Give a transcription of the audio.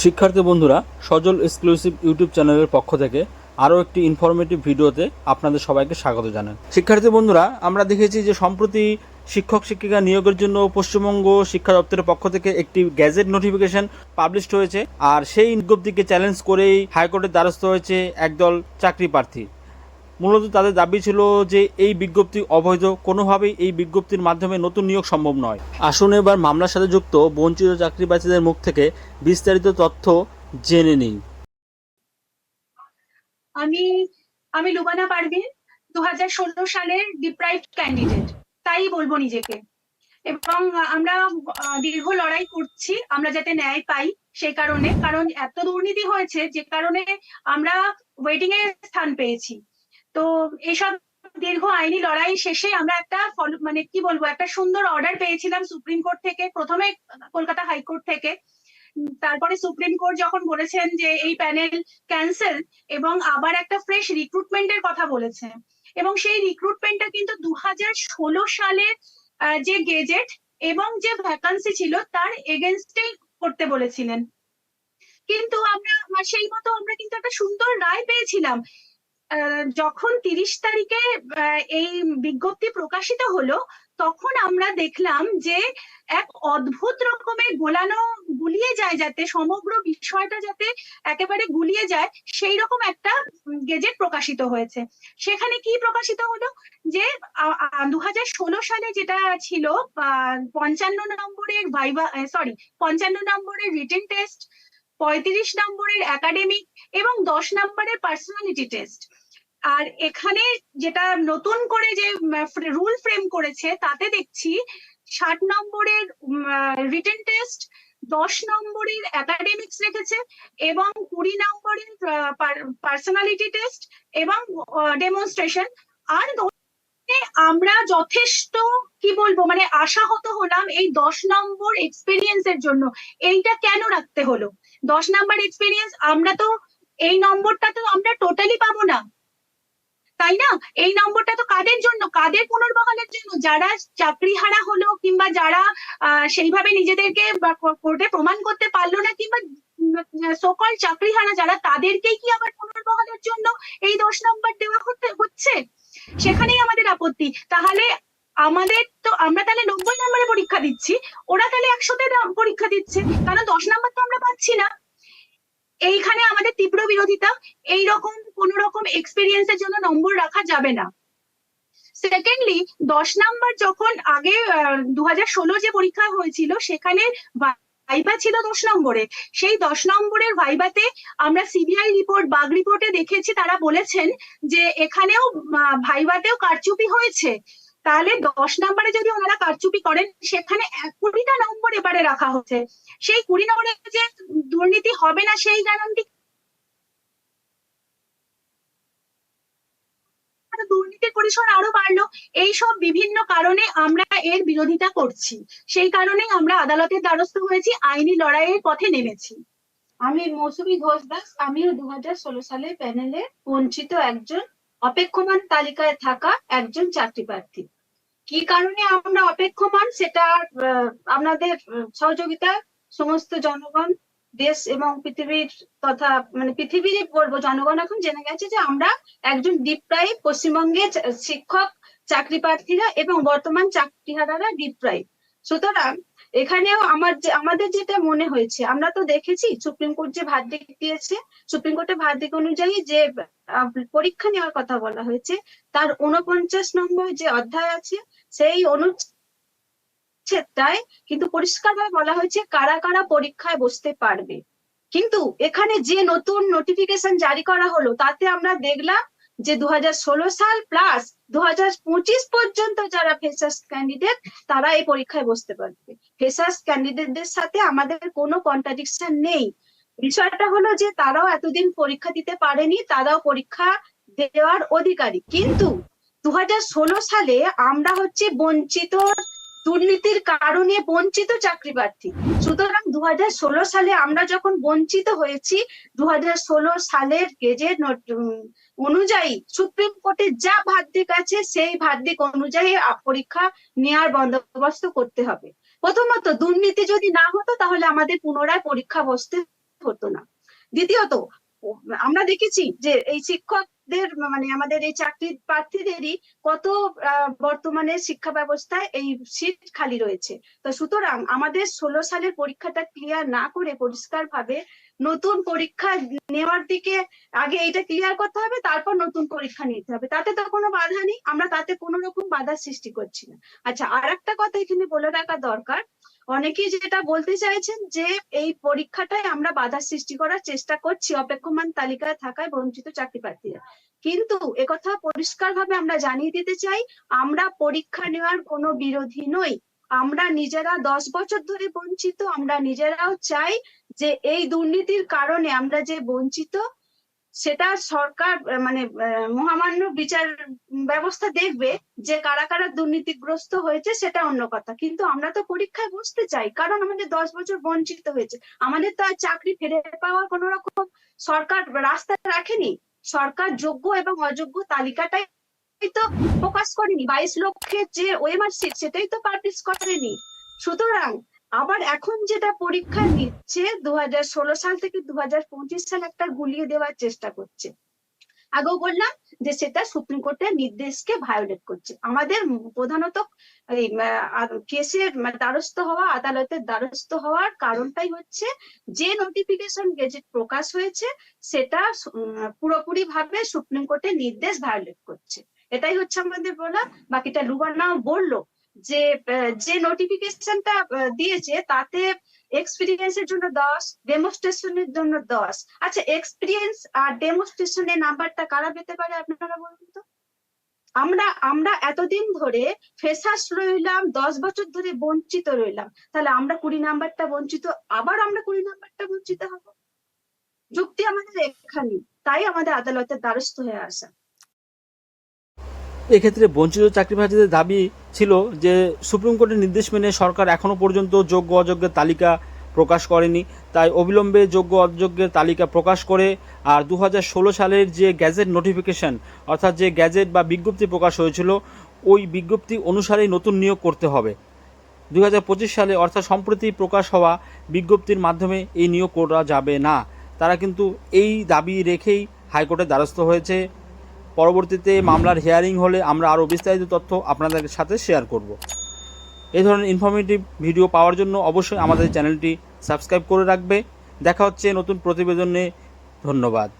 শিক্ষার্থী বন্ধুরা, সজল exclusive YouTube চ্যানেলের পক্ষ থেকে আরও একটি ইনফরমেটিভ ভিডিওতে আপনাদের সবাইকে স্বাগত জানান শিক্ষার্থী বন্ধুরা, আমরা দেখেছি যে সম্প্রতি শিক্ষক শিক্ষিকা নিয়োগের জন্য পশ্চিমবঙ্গ শিক্ষা দপ্তরের পক্ষ থেকে একটি গ্যাজেট নোটিফিকেশন পাবলিশড হয়েছে। আর সেই বিজ্ঞপ্তিকে চ্যালেঞ্জ করেই হাইকোর্টের দ্বারস্থ হয়েছে একদল চাকরি প্রার্থী। মূলত তাদের দাবি ছিল যে এই বিজ্ঞপ্তি অবৈধ, কোনোভাবেই এই বিজ্ঞপ্তির মাধ্যমে নতুন নিয়োগ সম্ভব নয়। আসুন এবার মামলার সাথে যুক্ত বঞ্চিত চাকরি প্রার্থীদের মুখ থেকে বিস্তারিত তথ্য জেনে নিই। আমি আমি লুবানা পারভিন দু হাজার ষোলো সালের ডিপ্রাইভড ক্যান্ডিডেট তাই বলব নিজেকে। এবং আমরা, দীর্ঘ লড়াই করছি, আমরা যাতে ন্যায় পাই সেই কারণে। কারণ এত দুর্নীতি হয়েছে যে কারণে আমরা ওয়েটিং এর স্থান পেয়েছি। তো এসব দীর্ঘ আইনি লড়াই শেষে আমরা একটা মানে কি বলব, একটা সুন্দর অর্ডার পেয়েছিলাম সুপ্রিম কোর্ট থেকে, প্রথমে কলকাতা হাইকোর্ট থেকে। তারপরে সুপ্রিম কোর্ট যখন বলেছেন যে এই প্যানেল ক্যান্সেল এবং আবার একটা ফ্রেশ রিক্রুটমেন্টের কথা বলেছে। এবং সেই রিক্রুটমেন্টটা কিন্তু দু ষোলো সালের যে গেজেট এবং যে ভ্যাকান্সি ছিল তার এগেনস্টেই করতে বলেছিলেন। কিন্তু আমরা সেই মতো আমরা কিন্তু একটা সুন্দর রায় পেয়েছিলাম। যখন তিরিশ তারিখে এই বিজ্ঞপ্তি প্রকাশিত হলো, তখন আমরা দেখলাম যে এক অদ্ভুত রকমের গোলানো গুলিয়ে যায় যাতে, সমগ্র বিষয়টা যাতে একেবারে গুলিয়ে যায়, সেই রকম একটা গেজেট প্রকাশিত হয়েছে। সেখানে কি প্রকাশিত হলো? যে দু হাজার ষোলো সালে যেটা ছিল পঞ্চান্ন নম্বরের ভাইবা সরি পঞ্চান্ন নম্বরের রিটেন টেস্ট পঁয়ত্রিশ নম্বরের একাডেমিক এবং দশ নম্বরের পার্সোনালিটি টেস্ট আর এখানে যেটা নতুন করে যে রুল ফ্রেম করেছে, তাতে দেখছি ষাট নম্বরের রিটেন টেস্ট দশ নম্বরের একাডেমিক্স রেখেছে এবং কুড়ি নম্বরের পার্সোনালিটি টেস্ট এবং ডেমনস্ট্রেশন আর আমরা যথেষ্ট, কি বলব মানে আশাহত হলাম এই দশ নম্বর এক্সপিরিয়েন্স এর জন্য। এইটা কেন রাখতে হলো? দশ নাম্বার এক্সপিরিয়েন্স আমরা তো এই নম্বরটা তো আমরা টোটালি পাবো না। তাই না? এই নম্বরটা তো কাদের জন্য? কাদের পুনর্বহালের জন্য? যারা চাকরি হারা হলো কিংবা যারা সেইভাবে নিজেদেরকে কোর্টে প্রমাণ করতে পারল না কিংবা সকল চাকরি হারা যারা, তাদেরকেই কি আবার পুনর্বহালের জন্য এই দশ নম্বর দেওয়া হচ্ছে? সেখানেই আমাদের আপত্তি। তাহলে আমাদের তো, আমরা তাহলে নব্বই নম্বরে পরীক্ষা দিচ্ছি। ওরা তাহলে একশোতে পরীক্ষা দিচ্ছে। কারণ দশ নম্বর তো আমরা পাচ্ছি না। এইখানে আমাদের তীব্র বিরোধিতা। এই রকম কোন রকম এক্সপিরিয়েন্সের জন্য নম্বর রাখা যাবে না। সেকেন্ডলি দশ নাম্বার যখন আগে দু হাজার ষোলো যে পরীক্ষা হয়েছিল, সেখানে ভাইবা ছিল দশ নম্বরে। সেই দশ নম্বরের ভাইবাতে আমরা সিবিআই রিপোর্ট বাগ রিপোর্টে দেখেছি, তারা বলেছেন যে এখানেও ভাইবাতেও কারচুপি হয়েছে। তাহলে দশ নম্বরে যদি ওনারা কারচুপি করেন, সেখানে কুড়িটা নম্বর এবারে রাখা হচ্ছে সেই কুড়ি নম্বরে যে দুর্নীতি হবে না, সেই গ্যারান্টি দুর্নীতির পরিসর আরও বাড়লো, এইসব বিভিন্ন কারণে আমরা এর বিরোধিতা করছি। সেই কারণেই আমরা আদালতের দ্বারস্থ হয়েছি, আইনি লড়াইয়ের পথে নেমেছি। আমি মৌসুমী ঘোষ দাস, আমিও দু হাজার ষোলো সালে প্যানেলে বঞ্চিত একজন, অপেক্ষমান তালিকায় থাকা একজন চাকরি প্রার্থী। কি কারণে আমরা অপেক্ষমান সেটা আপনাদের সহযোগিতা, সমস্ত জনগণ দেশ এবং পৃথিবীর তথা মানে পৃথিবীরই বলব, জনগণ এখন জেনে গেছে যে আমরা একজন ডিপ্রাইভ পশ্চিমবঙ্গের চা- শিক্ষক চাকরি প্রার্থীরা এবং বর্তমান চাকরিহারারা ডিপ্রাইভ সুতরাং এখানেও আমার যে, আমাদের যেটা মনে হয়েছে, আমরা তো দেখেছি সুপ্রিম কোর্ট যে ভার্ডিক দিয়েছে, সুপ্রিম কোর্টের ভার্ডিক অনুযায়ী যে পরীক্ষা নেওয়ার কথা বলা হয়েছে, তার উনপঞ্চাশ নম্বর যে অধ্যায় আছে, সেই অনুচ্ছেদটায় কিন্তু পরিষ্কারভাবে বলা হয়েছে কারা কারা পরীক্ষায় বসতে পারবে। কিন্তু এখানে যে নতুন নোটিফিকেশন জারি করা হলো, তাতে আমরা দেখলাম যে দু সাল প্লাস দু পর্যন্ত যারা ফেসার্স ক্যান্ডিডেট তারা এই পরীক্ষায় বসতে পারবে। ফেসার্স ক্যান্ডিডেটদের সাথে আমাদের কোনো কন্ট্রাডিকশন নেই। বিষয়টা হলো যে তারাও এতদিন পরীক্ষা দিতে পারেনি, তারাও পরীক্ষা দেওয়ার অধিকারী। কিন্তু দু হাজার ষোলো সালে আমরা হচ্ছে বঞ্চিত দুর্নীতির কারণে বঞ্চিত চাকরি প্রার্থী সুতরাং দু সালে আমরা যখন বঞ্চিত হয়েছি দু সালের গেজেট অনুযায়ী সুপ্রিম কোর্টে যা ভার্দিক আছে, সেই ভার্দিক অনুযায়ী পরীক্ষা নেওয়ার বন্দোবস্ত করতে হবে। প্রথমত, দুর্নীতি যদি না হতো, তাহলে আমাদের পুনরায় পরীক্ষা বসতে হতো না। দ্বিতীয়ত আমরা দেখেছি যে এই শিক্ষকদের মানে আমাদের এই চাকরি প্রার্থীদেরই কত বর্তমানে শিক্ষা ব্যবস্থায় এই সিট খালি রয়েছে। তো সুতরাং আমাদের ষোলো সালের পরীক্ষাটা ক্লিয়ার না করে পরিষ্কার ভাবে নতুন পরীক্ষা নেওয়ার দিকে আগে এটা ক্লিয়ার করতে হবে, তারপর নতুন পরীক্ষা নিতে হবে। তাতে তো কোনো বাধা নেই, আমরা তাতে কোনো রকম বাধার সৃষ্টি করছি না। আচ্ছা আর একটা কথা এখানে বলে রাখা দরকার। অনেকেই যেটা বলতে চাইছেন যে, এই পরীক্ষাটায় আমরা বাধা সৃষ্টি করার চেষ্টা করছি অপেক্ষমান তালিকায় থাকায় বঞ্চিত চাকরি প্রার্থীরা কিন্তু একথা পরিষ্কার ভাবে আমরা জানিয়ে দিতে চাই, আমরা পরীক্ষা নেওয়ার কোনো বিরোধী নই। আমরা নিজেরা দশ বছর ধরে বঞ্চিত, আমরা নিজেরাও চাই যে এই দুর্নীতির কারণে আমরা যে বঞ্চিত, সেটা সরকার মানে মহামান্য বিচার ব্যবস্থা দেখবে যে কারা কারা দুর্নীতিগ্রস্ত হয়েছে সেটা অন্য কথা। কিন্তু আমরা তো পরীক্ষায় বসতে চাই, কারণ আমাদের দশ বছর বঞ্চিত হয়েছে। আমাদের তো আর চাকরি ফিরে পাওয়ার কোন রকম সরকার রাস্তা রাখেনি। সরকার যোগ্য এবং অযোগ্য তালিকাটাই তো প্রকাশ করেনি। বাইশ লক্ষের যে ওএমআর সিট, সেটাই তো পাবলিশ করেনি। সুতরাং আবার এখন যেটা পরীক্ষা নিচ্ছে দু হাজার ষোলো সাল থেকে দু হাজার পঁচিশ সাল একটা গুলিয়ে দেওয়ার চেষ্টা করছে। আগেও বললাম যে সেটা সুপ্রিম কোর্টের নির্দেশকে ভায়োলেট করছে। আমাদের প্রধানত এই কেসের দ্বারস্থ হওয়া, আদালতের দ্বারস্থ হওয়ার কারণটাই হচ্ছে যে নোটিফিকেশন গেজেট প্রকাশ হয়েছে, সেটা পুরোপুরি ভাবে সুপ্রিম কোর্টের নির্দেশ ভায়োলেট করছে। এটাই হচ্ছে আমাদের বলা, বাকিটা লুবানাও বলল যে যে নোটিফিকেশনটা দিয়েছে তাতে এক্সপিরিয়েন্সের জন্য দশ ডেমোস্ট্রেশনের জন্য দশ। আচ্ছা এক্সপিরিয়েন্স আর ডেমোস্ট্রেশনের নাম্বারটা কারা পেতে পারে আপনারা বলুন তো? আমরা আমরা এতদিন ধরে ফ্রেশার্স রইলাম, দশ বছর ধরে বঞ্চিত রইলাম। তাহলে আমরা কুড়ি নাম্বারটা বঞ্চিত, আবার আমরা কুড়ি নাম্বারটা বঞ্চিত হব? যুক্তি আমাদের এখানে তাই আমাদের আদালতের দ্বারস্থ হয়ে আসা। এক্ষেত্রে বঞ্চিত চাকরি প্রার্থীদের দাবি ছিল যে সুপ্রিম কোর্টের নির্দেশ মেনে সরকার এখনও পর্যন্ত যোগ্য অযোগ্যের তালিকা প্রকাশ করেনি। তাই অবিলম্বে যোগ্য অযোগ্যের তালিকা প্রকাশ করে আর দু হাজার ষোলো সালের যে গ্যাজেট নোটিফিকেশন, অর্থাৎ যে গ্যাজেট বা বিজ্ঞপ্তি প্রকাশ হয়েছিল, ওই বিজ্ঞপ্তি অনুসারেই নতুন নিয়োগ করতে হবে। দু হাজার পঁচিশ সালে, অর্থাৎ সম্প্রতি প্রকাশ হওয়া বিজ্ঞপ্তির মাধ্যমে এই নিয়োগ করা যাবে না। তারা কিন্তু এই দাবি রেখেই হাইকোর্টের দ্বারস্থ হয়েছে। পরবর্তীতে মামলার হিয়ারিং হলে আমরা আরও বিস্তারিত তথ্য আপনাদের সাথে শেয়ার করব। এই ধরনের ইনফরমেটিভ ভিডিও পাওয়ার জন্য অবশ্যই আমাদের চ্যানেলটি সাবস্ক্রাইব করে রাখবে। দেখা হচ্ছে নতুন প্রতিবেদনে। ধন্যবাদ।